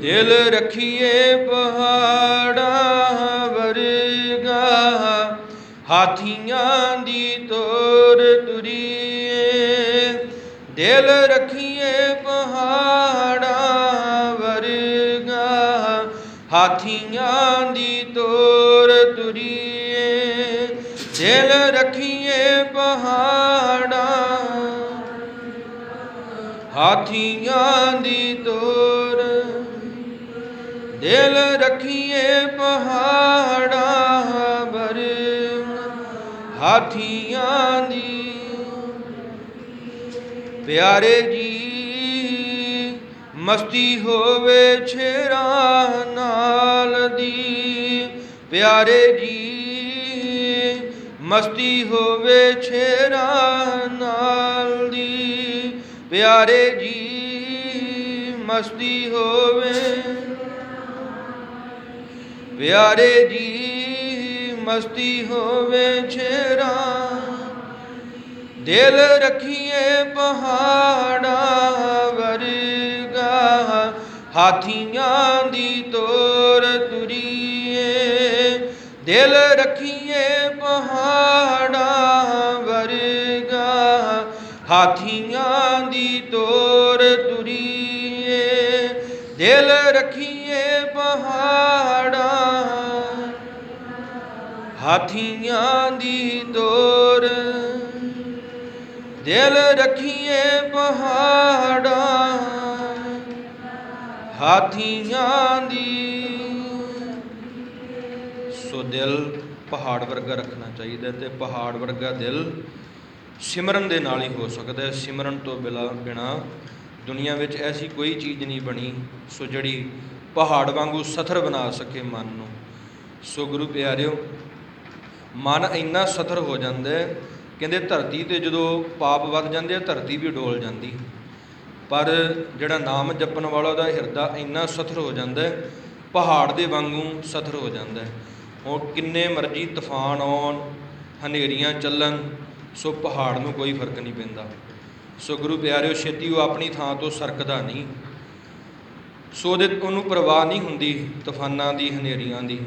ਦਿਲ ਰਖੀਏ ਪਹਾੜਾਂ ਵਰਗਾ, ਹਾਥੀਆਂ ਦੀ ਤੋਰ ਤੁਰੀਏ। ਦਿਲ ਰਖੀਏ ਪਹਾੜਾਂ ਵਰਗਾ, ਹਾਥੀਆਂ ਦੀ ਤੋਰ ਤੁਰੀਏ। ਦਿਲ ਰਖੀਏ ਪਹਾੜਾਂ ਹਾਥੀਆਂ ਦੀ ਤੋਰ। ਦਿਲ ਰਖੀਏ ਪਹਾੜਾਂ ਬਰ ਹਾਥੀਆਂ ਦੀ ਪਿਆਰੇ ਜੀ, ਮਸਤੀ ਹੋਵੇ ਛੇਰਾ ਨਾਲ ਦੀ। ਪਿਆਰੇ ਜੀ, ਮਸਤੀ ਹੋਵੇ ਛੇਰਾ ਨਾਲ ਦੀ। ਪਿਆਰੇ ਜੀ, ਮਸਤੀ ਹੋਵੇ। ਪਿਆਰੇ ਜੀ, ਮਸਤੀ ਹੋਵੇ ਛੇਰਾ। ਦਿਲ ਰਖੀਏ ਪਹਾੜਾਂ ਵਰਗਾ। ਹਾਥੀਆਂ ਦੀ ਤੋਰ ਤੁਰੀਏ। ਦਿਲ ਰਖੀਏ ਪਹਾੜਾਂ ਹਾਥੀਆਂ ਦੀ ਤੋਰ ਤੁਰੀਏ, ਦਿਲ ਰਖੀਏ ਪਹਾੜਾਂ। ਹਾਥੀਆਂ ਦੀ ਤੋਰ, ਦਿਲ ਰਖੀਏ ਪਹਾੜਾਂ। ਹਾਥੀਆਂ ਦੀ ਸੋ ਦਿਲ ਪਹਾੜ ਵਰਗਾ ਰੱਖਣਾ ਚਾਹੀਦਾ ਤੇ ਪਹਾੜ ਵਰਗਾ ਦਿਲ ਸਿਮਰਨ ਦੇ ਨਾਲ ਹੀ ਹੋ ਸਕਦਾ ਹੈ। ਸਿਮਰਨ ਤੋਂ ਬਿਲਾ ਬਿਨਾ ਦੁਨੀਆ ਵਿੱਚ ਐਸੀ ਕੋਈ ਚੀਜ਼ ਨਹੀਂ ਬਣੀ, ਸੋ ਜਿਹੜੀ ਪਹਾੜ ਵਾਂਗੂ ਸਥਰ ਬਣਾ ਸਕੇ ਮਨ ਨੂੰ। ਸੋ ਗੁਰੂ ਪਿਆਰਿਓ, ਮਨ ਇੰਨਾ ਸਥਰ ਹੋ ਜਾਂਦਾ ਹੈ, ਕਹਿੰਦੇ ਧਰਤੀ ਤੇ ਜਦੋਂ ਪਾਪ ਵੱਧ ਜਾਂਦੇ ਆ, ਧਰਤੀ ਵੀ ਡੋਲ ਜਾਂਦੀ। ਪਰ ਜਿਹੜਾ ਨਾਮ ਜਪਣ ਵਾਲਾ ਉਹਦਾ ਹਿਰਦਾ ਇੰਨਾ ਸਥਰ ਹੋ ਜਾਂਦਾ ਹੈ, ਪਹਾੜ ਦੇ ਵਾਂਗੂ ਸਥਰ ਹੋ ਜਾਂਦਾ ਹੈ। ਉਹ ਕਿੰਨੇ ਮਰਜ਼ੀ ਤੂਫਾਨ ਆਉਣ, ਹਨੇਰੀਆਂ ਚੱਲਣ ਸੋ ਪਹਾੜ ਨੂੰ ਕੋਈ ਫ਼ਰਕ ਨਹੀਂ ਪੈਂਦਾ। ਸੋ ਗੁਰੂ ਪਿਆਰਿਓ, ਛੇਤੀ ਉਹ ਆਪਣੀ ਥਾਂ ਤੋਂ ਸਰਕਦਾ ਨਹੀਂ। ਸੋ ਉਹਦੇ ਉਹਨੂੰ ਪਰਵਾਹ ਨਹੀਂ ਹੁੰਦੀ ਤੂਫਾਨਾਂ ਦੀ, ਹਨੇਰੀਆਂ ਦੀ।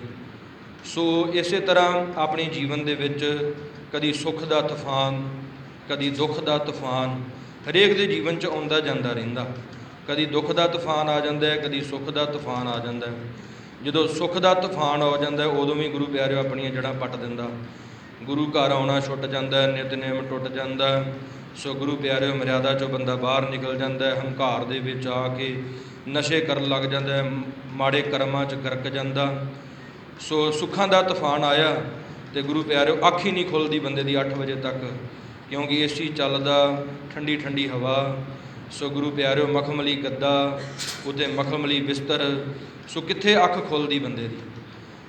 ਸੋ ਇਸੇ ਤਰ੍ਹਾਂ ਆਪਣੇ ਜੀਵਨ ਦੇ ਵਿੱਚ ਕਦੀ ਸੁੱਖ ਦਾ ਤੂਫਾਨ, ਕਦੀ ਦੁੱਖ ਦਾ ਤੂਫਾਨ, ਹਰੇਕ ਦੇ ਜੀਵਨ 'ਚ ਆਉਂਦਾ ਜਾਂਦਾ ਰਹਿੰਦਾ। ਕਦੀ ਦੁੱਖ ਦਾ ਤੂਫਾਨ ਆ ਜਾਂਦਾ ਹੈ, ਕਦੀ ਸੁੱਖ ਦਾ ਤੂਫਾਨ ਆ ਜਾਂਦਾ ਹੈ। ਜਦੋਂ ਸੁੱਖ ਦਾ ਤੂਫਾਨ ਆ ਜਾਂਦਾ ਉਦੋਂ ਵੀ ਗੁਰੂ ਪਿਆਰਿਓ ਆਪਣੀਆਂ ਜੜ੍ਹਾਂ ਪੱਟ ਦਿੰਦਾ। ਗੁਰੂ ਘਰ ਆਉਣਾ ਛੁੱਟ ਜਾਂਦਾ ਹੈ, ਨਿਤਨੇਮ ਟੁੱਟ ਜਾਂਦਾ ਹੈ। ਸੋ ਗੁਰੂ ਪਿਆਰਿਓ, ਮਰਿਆਦਾ ਚੋਂ ਬੰਦਾ ਬਾਹਰ ਨਿਕਲ ਜਾਂਦਾ ਹੈ, ਹੰਕਾਰ ਦੇ ਵਿੱਚ ਆ ਕੇ ਨਸ਼ੇ ਕਰਨ ਲੱਗ ਜਾਂਦਾ ਹੈ, ਮਾੜੇ ਕਰਮਾਂ 'ਚ ਗਰਕ ਜਾਂਦਾ। ਸੋ ਸੁੱਖਾਂ ਦਾ ਤੂਫਾਨ ਆਇਆ ਤੇ ਗੁਰੂ ਪਿਆਰਿਓ, ਅੱਖ ਹੀ ਨਹੀਂ ਖੁੱਲਦੀ ਬੰਦੇ ਦੀ 8 ਵਜੇ ਤੱਕ, ਕਿਉਂਕਿ ਏਸੀ ਚੱਲਦਾ, ਠੰਡੀ ਠੰਡੀ ਹਵਾ। ਸੋ ਗੁਰੂ ਪਿਆਰਿਓ, ਮਖਮਲੀ ਗੱਦਾ, ਉਤੇ ਮਖਮਲੀ ਬਿਸਤਰ। ਸੋ ਕਿੱਥੇ ਅੱਖ ਖੁੱਲਦੀ ਬੰਦੇ ਦੀ?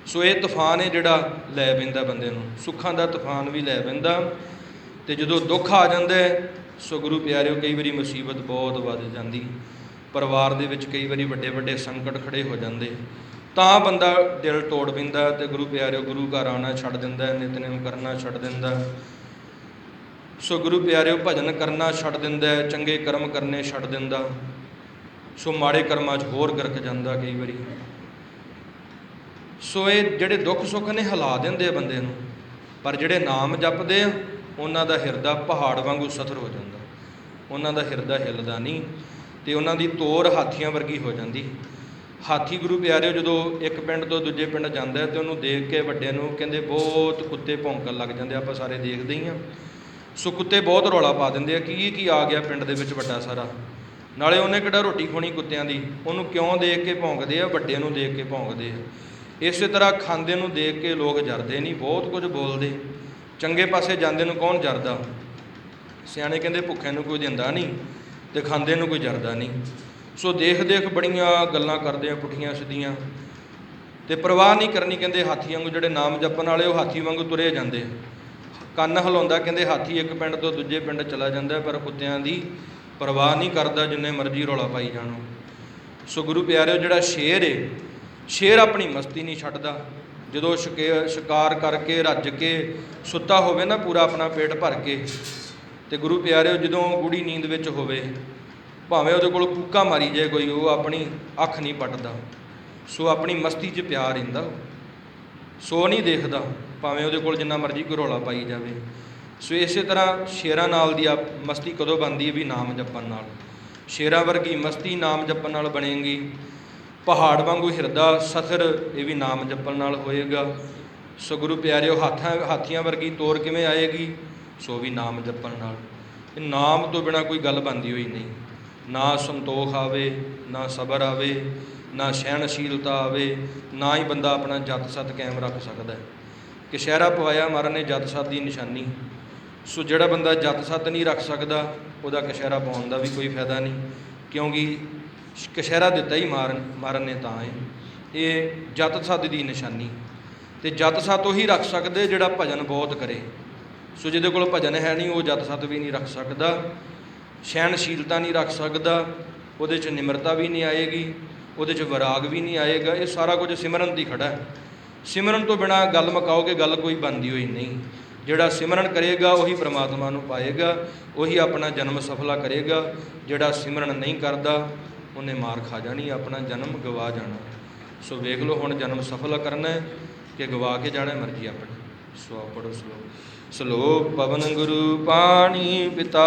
ਸੋ ਇਹ ਤੂਫਾਨ ਹੈ ਜਿਹੜਾ ਲੈ ਪੈਂਦਾ ਬੰਦੇ ਨੂੰ ਸੁੱਖਾਂ ਦਾ ਤੂਫਾਨ ਵੀ ਲੈ ਪੈਂਦਾ ਤੇ ਜਦੋਂ ਦੁੱਖ ਆ ਜਾਂਦਾ ਸੋ ਗੁਰੂ ਪਿਆਰਿਓ ਕਈ ਵਾਰੀ ਮੁਸੀਬਤ ਬਹੁਤ ਵੱਧ ਜਾਂਦੀ। ਪਰਿਵਾਰ ਦੇ ਵਿੱਚ ਕਈ ਵਾਰੀ ਵੱਡੇ ਵੱਡੇ ਸੰਕਟ ਖੜੇ ਹੋ ਜਾਂਦੇ। ਤਾਂ ਬੰਦਾ ਦਿਲ ਤੋੜ ਪੈਂਦਾ ਤੇ ਗੁਰੂ ਪਿਆਰਿਓ ਗੁਰੂ ਘਰ ਆਉਣਾ ਛੱਡ ਦਿੰਦਾ ਹੈ, ਨਿਤਨੇਮ ਕਰਨਾ ਛੱਡ ਦਿੰਦਾ। ਸੋ ਗੁਰੂ ਪਿਆਰਿਓ ਭਜਨ ਕਰਨਾ ਛੱਡ ਦਿੰਦਾ ਚੰਗੇ ਕਰਮ ਕਰਨੇ ਛੱਡ ਦਿੰਦਾ। ਸੋ ਮਾੜੇ ਕਰਮਾਂ 'ਚ ਹੋਰ ਗਰਕ ਜਾਂਦਾ ਕਈ ਵਾਰੀ। ਸੋ ਇਹ ਜਿਹੜੇ ਦੁੱਖ ਸੁੱਖ ਨੇ ਹਿਲਾ ਦਿੰਦੇ ਆ ਬੰਦੇ ਨੂੰ। ਪਰ ਜਿਹੜੇ ਨਾਮ ਜਪਦੇ ਆ, ਉਹਨਾਂ ਦਾ ਹਿਰਦਾ ਪਹਾੜ ਵਾਂਗੂ ਸਥਰ ਹੋ ਜਾਂਦਾ। ਉਹਨਾਂ ਦਾ ਹਿਰਦਾ ਹਿੱਲਦਾ ਨਹੀਂ ਤੇ ਉਹਨਾਂ ਦੀ ਤੋਰ ਹਾਥੀਆਂ ਵਰਗੀ ਹੋ ਜਾਂਦੀ। ਹਾਥੀ ਗੁਰੂ ਪਿਆਰਿਓ, ਜਦੋਂ ਇੱਕ ਪਿੰਡ ਤੋਂ ਦੂਜੇ ਪਿੰਡ ਜਾਂਦਾ ਹੈ ਤੇ ਉਹਨੂੰ ਦੇਖ ਕੇ ਵੱਡਿਆਂ ਨੂੰ ਕਹਿੰਦੇ, ਬਹੁਤ ਕੁੱਤੇ ਭੌਂਕਣ ਲੱਗ ਜਾਂਦੇ ਆਪਾਂ ਸਾਰੇ ਦੇਖਦੇ ਹੀ ਆ। ਸੋ ਕੁੱਤੇ ਬਹੁਤ ਰੌਲਾ ਪਾ ਦਿੰਦੇ ਆ, ਕੀ ਕੀ ਆ ਗਿਆ ਪਿੰਡ ਦੇ ਵਿੱਚ ਵੱਡਾ ਸਾਰਾ? ਨਾਲੇ ਉਹਨੇ ਕਿਹੜਾ ਰੋਟੀ ਖੋਣੀ ਕੁੱਤਿਆਂ ਦੀ? ਉਹਨੂੰ ਕਿਉਂ ਦੇਖ ਕੇ ਭੌਂਕਦੇ ਆ? ਵੱਡਿਆਂ ਨੂੰ ਦੇਖ ਕੇ ਭੌਂਕਦੇ ਆ। ਇਸੇ ਤਰ੍ਹਾਂ ਖਾਂਦੇ ਨੂੰ ਦੇਖ ਕੇ ਲੋਕ ਜਰਦੇ ਨਹੀਂ, ਬਹੁਤ ਕੁਝ ਬੋਲਦੇ। ਚੰਗੇ ਪਾਸੇ ਜਾਂਦੇ ਨੂੰ ਕੌਣ ਜਰਦਾ? ਸਿਆਣੇ ਕਹਿੰਦੇ ਭੁੱਖੇ ਨੂੰ ਕੋਈ ਦਿੰਦਾ ਨਹੀਂ ਤੇ ਖਾਂਦੇ ਨੂੰ ਕੋਈ ਜਰਦਾ ਨਹੀਂ। ਸੋ ਦੇਖ ਦੇਖ ਬੜੀਆਂ ਗੱਲਾਂ ਕਰਦੇ ਆ, ਪੁੱਠੀਆਂ ਸਿੱਧੀਆਂ। ਤੇ ਪਰਵਾਹ ਨਹੀਂ ਕਰਨੀ ਕਹਿੰਦੇ ਹਾਥੀ ਵਾਂਗੂ, ਜਿਹੜੇ ਨਾਮ ਜਪਣ ਵਾਲੇ ਉਹ ਹਾਥੀ ਵਾਂਗੂ ਤੁਰੇ ਜਾਂਦੇ। ਕੰਨ ਹਿਲਾਉਂਦਾ ਕਹਿੰਦੇ ਹਾਥੀ ਇੱਕ ਪਿੰਡ ਤੋਂ ਦੂਜੇ ਪਿੰਡ ਚਲਾ ਜਾਂਦਾ, ਪਰ ਕੁੱਤਿਆਂ ਦੀ ਪਰਵਾਹ ਨਹੀਂ ਕਰਦਾ ਜਿੰਨੇ ਮਰਜ਼ੀ ਰੌਲਾ ਪਾਈ ਜਾਣੋ ਸੋ ਗੁਰੂ ਪਿਆਰਿਓ, ਜਿਹੜਾ ਸ਼ੇਰ ਏ ਸ਼ੇਰ ਆਪਣੀ ਮਸਤੀ ਨਹੀਂ ਛੱਡਦਾ। ਜਦੋਂ ਸ਼ਿਕੇ- ਸ਼ਿਕਾਰ ਕਰਕੇ, ਰੱਜ ਕੇ ਸੁੱਤਾ ਹੋਵੇ ਨਾ ਪੂਰਾ ਆਪਣਾ ਪੇਟ ਭਰ ਕੇ, ਤੇ ਗੁਰੂ ਪਿਆਰਿਓ, ਜਦੋਂ ਗੂੜੀ ਨੀਂਦ ਵਿੱਚ ਹੋਵੇ, ਭਾਵੇਂ ਉਹਦੇ ਕੋਲ ਕੂਕਾ ਮਾਰੀ ਜਾਏ ਕੋਈ, ਉਹ ਆਪਣੀ ਅੱਖ ਨਹੀਂ ਪੱਟਦਾ। ਸੋ ਆਪਣੀ ਮਸਤੀ 'ਚ ਪਿਆ ਰਹਿੰਦਾ ਸੋ ਨਹੀਂ ਦੇਖਦਾ, ਭਾਵੇਂ ਉਹਦੇ ਕੋਲ ਜਿੰਨਾ ਮਰਜ਼ੀ ਕੋਈ ਪਾਈ ਜਾਵੇ। ਸੋ ਇਸੇ ਤਰ੍ਹਾਂ ਸ਼ੇਰਾਂ ਨਾਲ ਦੀ ਆ ਮਸਤੀ ਕਦੋਂ ਬਣਦੀ ਹੈ ਵੀ ਨਾਮ ਜਪਣ ਨਾਲ? ਸ਼ੇਰਾਂ ਵਰਗੀ ਮਸਤੀ ਨਾਮ ਜਪਣ ਨਾਲ ਬਣੇਗੀ। ਪਹਾੜ ਵਾਂਗੂ ਹਿਰਦਾ ਸਥਰ, ਇਹ ਵੀ ਨਾਮ ਜਪਣ ਨਾਲ ਹੋਏਗਾ। ਸੋ ਗੁਰੂ ਪਿਆਰਿਓ, ਹੱਥਾਂ, ਹਾਥੀਆਂ ਵਰਗੀ ਤੋਰ ਕਿਵੇਂ ਆਏਗੀ? ਸੋ ਵੀ ਨਾਮ ਜਪਣ ਨਾਲ। ਇਹ ਨਾਮ ਤੋਂ ਬਿਨਾ ਕੋਈ ਗੱਲ ਬਣਦੀ ਹੋਈ ਨਹੀਂ। ਨਾ ਸੰਤੋਖ ਆਵੇ, ਨਾ ਸਬਰ ਆਵੇ, ਨਾ ਸਹਿਣਸ਼ੀਲਤਾ ਆਵੇ, ਨਾ ਹੀ ਬੰਦਾ ਆਪਣਾ ਜਤ ਸਤ ਕਾਇਮ ਰੱਖ ਸਕਦਾ ਹੈ। ਕਿਸ਼ਹਿਰਾ ਪਵਾਇਆ ਮਹਾਰਾਜ ਨੇ ਜਤ ਸਤ ਦੀ ਨਿਸ਼ਾਨੀ। ਸੋ ਜਿਹੜਾ ਬੰਦਾ ਜਤ ਸਤ ਨਹੀਂ ਰੱਖ ਸਕਦਾ, ਉਹਦਾ ਕਸ਼ਹਿਰਾ ਪਾਉਣ ਦਾ ਵੀ ਕੋਈ ਫਾਇਦਾ ਨਹੀਂ। ਕਿਉਂਕਿ ਕਸ਼ਹਿਰਾ ਦਿੱਤਾ ਹੀ ਮਾਰਨ ਮਾਰਨ ਨੇ ਤਾਂ ਹੈ ਇਹ ਜਤ ਸਤ ਦੀ ਨਿਸ਼ਾਨੀ। ਤੇ ਜਤ ਸਤ ਉਹੀ ਰੱਖ ਸਕਦੇ ਜਿਹੜਾ ਭਜਨ ਬਹੁਤ ਕਰੇ। ਸੋ ਜਿਹਦੇ ਕੋਲ ਭਜਨ ਹੈ ਨਹੀਂ, ਉਹ ਜਤ ਸਤ ਵੀ ਨਹੀਂ ਰੱਖ ਸਕਦਾ। ਸਹਿਣਸ਼ੀਲਤਾ ਨਹੀਂ ਰੱਖ ਸਕਦਾ। ਉਹਦੇ 'ਚ ਨਿਮਰਤਾ ਵੀ ਨਹੀਂ ਆਏਗੀ। ਉਹਦੇ 'ਚ ਵਿਰਾਗ ਵੀ ਨਹੀਂ ਆਏਗਾ। ਇਹ ਸਾਰਾ ਕੁਝ ਸਿਮਰਨ ਦੀ ਖੜਾ ਹੈ। ਸਿਮਰਨ ਤੋਂ ਬਿਨਾ ਗੱਲ ਮਕਾਓਗੇ, ਗੱਲ ਕੋਈ ਬਣਦੀ ਹੋਈ ਨਹੀਂ। ਜਿਹੜਾ ਸਿਮਰਨ ਕਰੇਗਾ, ਉਹੀ ਪ੍ਰਮਾਤਮਾ ਨੂੰ ਪਾਏਗਾ। ਉਹੀ ਆਪਣਾ ਜਨਮ ਸਫਲਾ ਕਰੇਗਾ। ਜਿਹੜਾ ਸਿਮਰਨ ਨਹੀਂ ਕਰਦਾ ਉਹਨੇ ਮਾਰ ਖਾ ਜਾਣੀ, ਆਪਣਾ ਜਨਮ ਗਵਾ ਜਾਣਾ। ਸੋ ਵੇਖ ਲਓ ਹੁਣ ਜਨਮ ਸਫਲ ਕਰਨਾ ਹੈ ਕਿ ਗਵਾ ਕੇ ਜਾਣਾ ਮਰਜ਼ੀ ਆਪਣੀ। ਸੋ ਪੜੋ ਸਲੋ ਸਲੋਕ ਪਵਨ ਗੁਰੂ ਪਾਣੀ ਪਿਤਾ